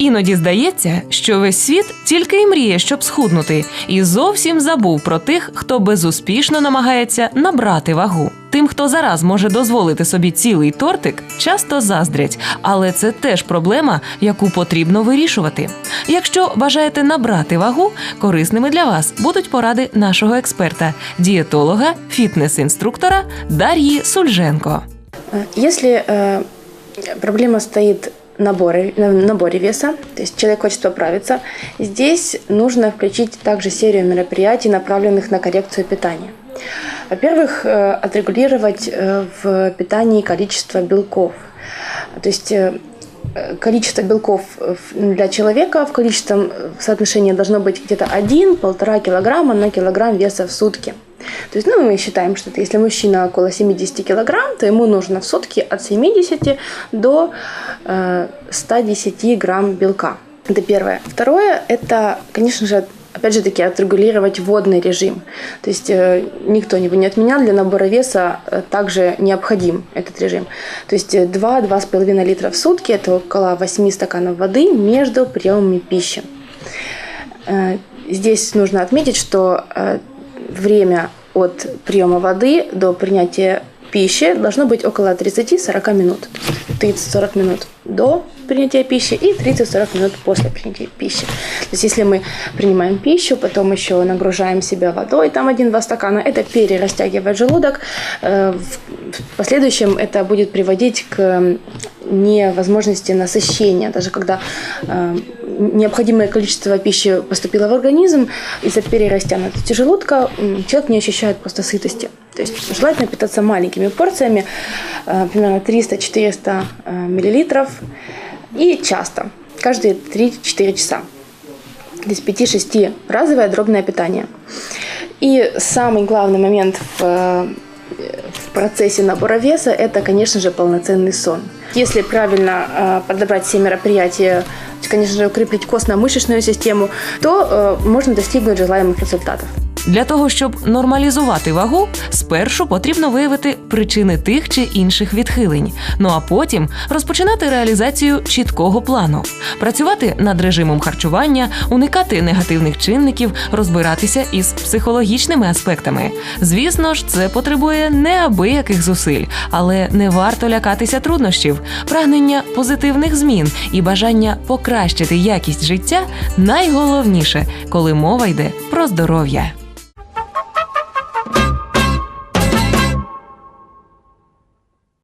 Іноді здається, що весь світ тільки й мріє, щоб схуднути, і зовсім забув про тих, хто безуспішно намагається набрати вагу. Тим, хто зараз може дозволити собі цілий тортик, часто заздрять, але це теж проблема, яку потрібно вирішувати. Якщо бажаєте набрати вагу, корисними для вас будуть поради нашого експерта, дієтолога, фітнес-інструктора Дар'ї Сульженко. Э, Если э, проблема стоит в наборе, на наборе веса, то есть человек хочет поправиться, здесь нужно включить также серию мероприятий, направленных на коррекцию питания. Во-первых, э, отрегулировать э, в питании количество белков. То есть э, количество белков для человека в количественном соотношении должно быть где-то 1-1,5 килограмма на килограмм веса в сутки. То есть, ну, мы считаем, что если мужчина около 70 килограмм, то ему нужно в сутки от 70 до э, 110 грамм белка. Это первое. Второе, это, конечно же, опять же таки, отрегулировать водный режим. То есть э, никто не не отменял, для набора веса э, также необходим этот режим. То есть э, 2-2,5 литра в сутки, это около 8 стаканов воды между приемами пищи. Э, Здесь нужно отметить, что э, время от приема воды до принятия пищи должно быть около 30-40 минут. 30-40 минут до принятия пищи и 30-40 минут после принятия пищи. То есть если мы принимаем пищу, потом еще нагружаем себя водой, там 1-2 стакана, это перерастягивает желудок. Э, В последующем это будет приводить к невозможности насыщения. Даже когда э, необходимое количество пищи поступило в организм, из-за перерастянутости желудка человек не ощущает просто сытости. То есть желательно питаться маленькими порциями, э, примерно 300-400 э, миллилитров, и часто, каждые 3-4 часа. То есть 5-6 разовое дробное питание. И самый главный момент в, э, в процессе набора веса – это, конечно же, полноценный сон. Если правильно э, подобрать все мероприятия, конечно же, укрепить костно-мышечную систему, то э, можно достигнуть желаемых результатов. Для того, щоб нормалізувати вагу, спершу потрібно виявити причини тих чи інших відхилень. Ну а потім розпочинати реалізацію чіткого плану, працювати над режимом харчування, уникати негативних чинників, розбиратися із психологічними аспектами. Звісно ж, це потребує неабияких зусиль, але не варто лякатися труднощів. Прагнення позитивних змін і бажання покращити якість життя найголовніше, коли мова йде про здоров'я.